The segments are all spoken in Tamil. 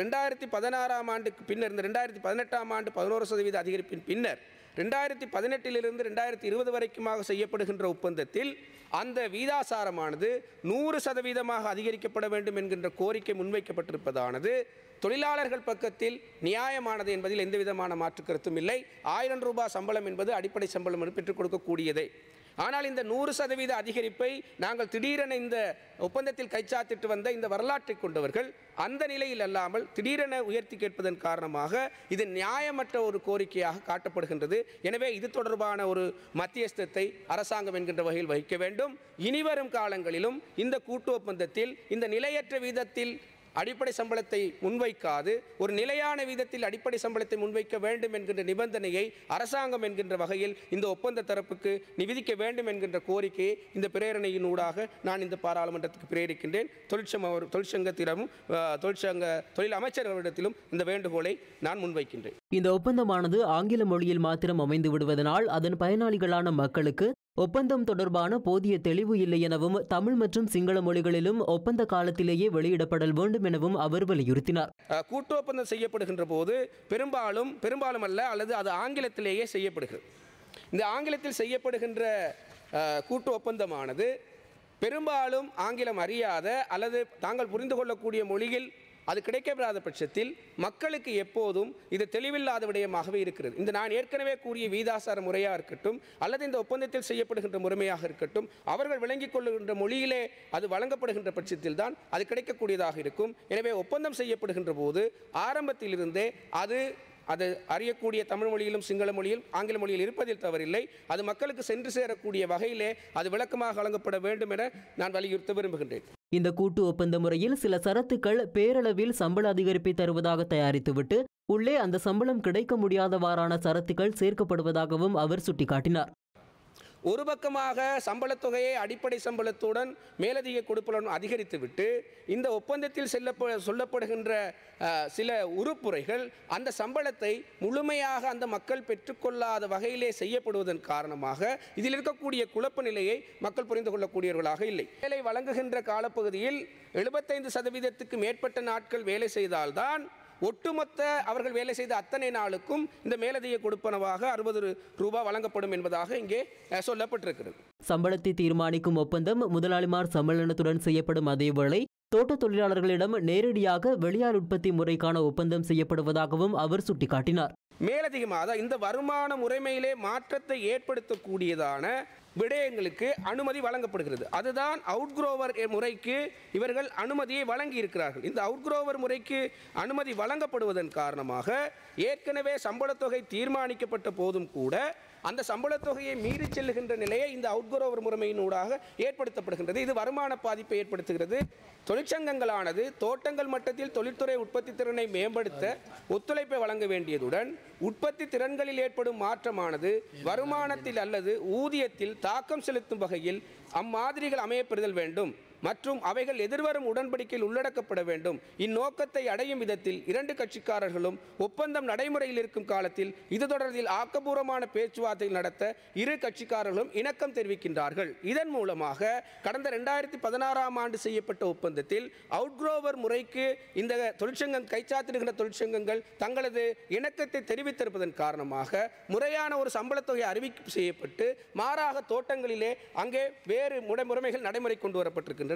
ரெண்டாயிரத்தி பதினாறாம் ஆண்டுக்கு பின்னர் இந்த ரெண்டாயிரத்தி பதினெட்டாம் ஆண்டு பதினோரு சதவீத அதிகரிப்பின் பின்னர் ரெண்டாயிரத்தி பதினெட்டிலிருந்து ரெண்டாயிரத்தி இருபது வரைக்குமாக செய்யப்படுகின்ற ஒப்பந்தத்தில் அந்த வீதாசாரமானது நூறு சதவீதமாக அதிகரிக்கப்பட வேண்டும் என்கின்ற கோரிக்கை முன்வைக்கப்பட்டிருப்பதானது. தொழிலாளர்கள் பக்கத்தில் நியாயமானது என்பதில் எந்தவிதமான மாற்று கருத்தும் இல்லை. ஆயிரம் ரூபாய் சம்பளம் என்பது அடிப்படை சம்பளம் என்று பெற்றுக் கொடுக்கக்கூடியதே. ஆனால் இந்த நூறு சதவீத அதிகரிப்பை நாங்கள் திடீரென இந்த ஒப்பந்தத்தில் கைச்சாத்திட்டு வந்த இந்த வரலாற்றை கொண்டவர்கள் அந்த நிலையில் அல்லாமல் திடீரென உயர்த்தி கேட்பதன் காரணமாக இது நியாயமற்ற ஒரு கோரிக்கையாக காட்டப்படுகின்றது. எனவே இது தொடர்பான ஒரு மத்தியஸ்தத்தை அரசாங்கம் என்கின்ற வகையில் வகிக்க வேண்டும். இனிவரும் காலங்களிலும் இந்த கூட்டு ஒப்பந்தத்தில் இந்த நிலையற்ற வீதத்தில் அடிப்படை சம்பளத்தை முன்வைக்காது ஒரு நிலையான வீதத்தில் அடிப்படை சம்பளத்தை முன்வைக்க வேண்டும் என்கின்ற நிபந்தனையை அரசாங்கம் என்கின்ற வகையில் இந்த ஒப்பந்த தரப்புக்கு நிவிதிக்க வேண்டும் என்கின்ற கோரிக்கையை இந்த பிரேரணையின் ஊடாக நான் இந்த பாராளுமன்றத்துக்கு பிரேரிக்கின்றேன். தொழிற்சங்க தொழிற்சங்கத்திடமும் தொழிற்சங்க தொழில் அமைச்சர்களிடத்திலும் இந்த வேண்டுகோளை நான் முன்வைக்கின்றேன். இந்த ஒப்பந்தமானது ஆங்கில மொழியில் மாத்திரம் அமைந்து விடுவதனால் அதன் பயனாளிகளான மக்களுக்கு ஒப்பந்தம் தொடர்பான போதிய தெளிவு இல்லை எனவும் தமிழ் மற்றும் சிங்கள மொழிகளிலும் ஒப்பந்த காலத்திலேயே வெளியிடப்படல் வேண்டும் எனவும் அவர் வலியுறுத்தினார். கூட்டு ஒப்பந்தம் செய்யப்படுகின்ற போது பெரும்பாலும் பெரும்பாலும் அல்ல அல்லது அது ஆங்கிலத்திலேயே செய்யப்படுகிறது. இந்த ஆங்கிலத்தில் செய்யப்படுகின்ற கூட்டு ஒப்பந்தமானது பெரும்பாலும் ஆங்கிலம் அறியாத அல்லது தாங்கள் புரிந்து கொள்ளக்கூடிய மொழியில் அது கிடைக்கப்படாத பட்சத்தில் மக்களுக்கு எப்போதும் இது தெளிவில்லாத விடயமாகவே இருக்கிறது. இந்த நான் ஏற்கனவே கூறிய வீதாசார முறையாக இருக்கட்டும் அல்லது இந்த ஒப்பந்தத்தில் செய்யப்படுகின்ற முறைமையாக இருக்கட்டும் அவர்கள் விளங்கிக் கொள்ளுகின்ற மொழியிலே அது வழங்கப்படுகின்ற பட்சத்தில் தான் அது கிடைக்கக்கூடியதாக இருக்கும். எனவே ஒப்பந்தம் செய்யப்படுகின்ற போது ஆரம்பத்திலிருந்தே அது அது அறியக்கூடிய தமிழ் மொழியிலும் சிங்கள மொழியிலும் ஆங்கில மொழியில் இருப்பதில் தவறில்லை. அது மக்களுக்கு சென்று சேரக்கூடிய வகையிலே அது விளக்கமாக வழங்கப்பட வேண்டும் என நான் வலியுறுத்த விரும்புகின்றேன். இந்த கூட்டு ஒப்பந்த முறையில் சில சரத்துக்கள் பேரளவில் சம்பள அதிகரிப்பை தருவதாக தயாரித்துவிட்டு உள்ளே அந்த சம்பளம் கிடைக்க முடியாதவாறான சரத்துக்கள் சேர்க்கப்படுவதாகவும் அவர் சுட்டிக்காட்டினார். ஒரு பக்கமாக சம்பளத் தொகையை அடிப்படை சம்பளத்துடன் மேலதிக கொடுப்பலன் அதிகரித்துவிட்டு இந்த ஒப்பந்தத்தில் செல்லப்ப சொல்லப்படுகின்ற சில உறுப்புரைகள் அந்த சம்பளத்தை முழுமையாக அந்த மக்கள் பெற்றுக்கொள்ளாத வகையிலே செய்யப்படுவதன் காரணமாக இதில் இருக்கக்கூடிய குழப்ப நிலையை மக்கள் புரிந்து கொள்ளக்கூடியவர்களாக இல்லை. வேலை வழங்குகின்ற காலப்பகுதியில் எழுபத்தைந்து சதவீதத்துக்கு மேற்பட்ட நாட்கள் வேலை செய்தால்தான் ஒட்டுமொத்த அவர்கள் வேலை செய்த அத்தனை நாளுக்கும் இந்த மேலதிக கொடுப்பனவாக அறுபது ரூபாய் வழங்கப்படும் என்பதாக இங்கே சொல்லப்பட்டிருக்கிறது. சம்பளத்தை தீர்மானிக்கும் ஒப்பந்தம் முதலாளிமார் சம்மேளனத்துடன் செய்யப்படும் அதேவேளை தோட்ட தொழிலாளர்களிடம் நேரடியாக வெளியார் உற்பத்தி முறைக்கான ஒப்பந்தம் செய்யப்படுவதாகவும் அவர் சுட்டிக்காட்டினார். மேலதிகமாக இந்த வருமான முறைமையிலே மாற்றத்தை ஏற்படுத்தக்கூடியதான விடயங்களுக்கு அனுமதி வழங்கப்படுகிறது. அதுதான் அவுட்க்ரோவர் முறைக்கு இவர்கள் அனுமதியை வழங்கி இருக்கிறார்கள் இந்த அவுட்க்ரோவர் முறைக்கு அனுமதி வழங்கப்படுவதன் காரணமாக ஏற்கனவே சம்பளத்தொகை தீர்மானிக்கப்பட்ட போதும் கூட அந்த சம்பளத் தொகையை மீறி செல்லுகின்ற நிலையை இந்த அவுட்க்ரோவர் முறைமையினூடாக ஏற்படுத்தப்படுகின்றது. இது வருமான பாதிப்பை ஏற்படுத்துகிறது. தொழிற்சங்கங்களானது தோட்டங்கள் மட்டத்தில் தொழில்துறை உற்பத்தி திறனை மேம்படுத்த ஒத்துழைப்பை வழங்க வேண்டியதுடன் உற்பத்தி திறன்களில் ஏற்படும் மாற்றமானது வருமானத்தில் அல்லது ஊதியத்தில் தாக்கம் செலுத்தும் வகையில் அம்மாதிரிகள் அமையப்பெறுதல் வேண்டும். மற்றும் அவைகள் எதிர்வரும் உடன்படிக்கையில் உள்ளடக்கப்பட வேண்டும். இந்நோக்கத்தை அடையும் விதத்தில் இரண்டு கட்சிக்காரர்களும் ஒப்பந்தம் நடைமுறையில் இருக்கும் காலத்தில் இது தொடர்பில் ஆக்கப்பூர்வமான பேச்சுவார்த்தை நடத்த இரு கட்சிக்காரர்களும் இணக்கம் தெரிவிக்கின்றார்கள். இதன் மூலமாக கடந்த ரெண்டாயிரத்தி பதினாறாம் ஆண்டு செய்யப்பட்ட ஒப்பந்தத்தில் அவுட்க்ரோவர் முறைக்கு இந்த தொழிற்சங்கம் கைச்சாத்திடுகின்ற தொழிற்சங்கங்கள் தங்களது இணக்கத்தை தெரிவித்திருப்பதன் காரணமாக முறையான ஒரு சம்பளத் தொகை அறிவிப்பு செய்யப்பட்டு மாறாக தோட்டங்களிலே அங்கே வேறு முறைமுறைமைகள் நடைமுறை கொண்டு வரப்பட்டிருக்கின்றன.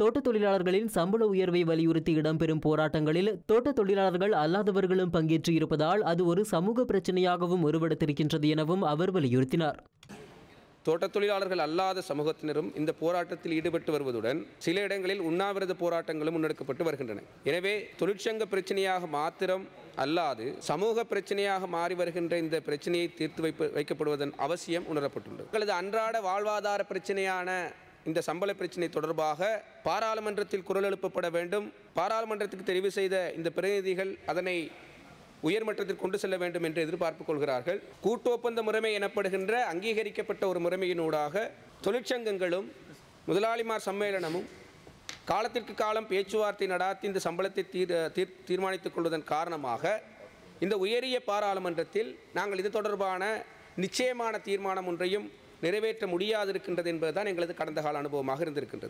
தோட்ட தொழிலாளர்களின் சம்பள உயர்வை வலியுறுத்தி இடம்பெறும் போராட்டங்களில் தோட்ட தொழிலாளர்கள் அல்லாதவர்களும் பங்கேற்று இருப்பதால் அது ஒரு சமூக பிரச்சனையாகவும் உருவெடுத்திருக்கின்றது எனவும் அவர் வலியுறுத்தினார். தோட்டத் தொழிலாளர்கள் அல்லாத சமூகத்தினரும் இந்த போராட்டத்தில் ஈடுபட்டு வருவதுடன் சில இடங்களில் உண்ணாவிரத போராட்டங்களும் முன்னெடுக்கப்பட்டு வருகின்றன. எனவே தொழிற்சங்க பிரச்சனையாக மாத்திரம் அல்லாது சமூக பிரச்சனையாக மாறி வருகின்ற இந்த பிரச்சனையை தீர்த்து வைப்ப வைக்கப்படுவதன் அவசியம் உணரப்பட்டுள்ளது. எங்களது அன்றாட வாழ்வாதார பிரச்சனையான இந்த சம்பள பிரச்சினை தொடர்பாக பாராளுமன்றத்தில் குரல் எழுப்பப்பட வேண்டும். பாராளுமன்றத்துக்கு தெரிவு செய்த இந்த பிரதிநிதிகள் அதனை உயர்மட்டத்தில் கொண்டு செல்ல வேண்டும் என்று எதிர்பார்ப்பு கொள்கிறார்கள். கூட்டு ஒப்பந்த முறைமை எனப்படுகின்ற அங்கீகரிக்கப்பட்ட ஒரு முறைமையினூடாக தொழிற்சங்கங்களும் முதலாளிமார் சம்மேளனமும் காலத்திற்கு காலம் பேச்சுவார்த்தை நடாத்தி இந்த சம்பளத்தை தீர் தீர் தீர்மானித்துக் கொள்வதன் காரணமாக இந்த உயரிய பாராளுமன்றத்தில் நாங்கள் இது தொடர்பான நிச்சயமான தீர்மானம் ஒன்றையும் நிறைவேற்ற முடியாதிருக்கின்றது என்பதுதான் எங்களது கடந்த கால அனுபவமாக இருந்திருக்கின்றது.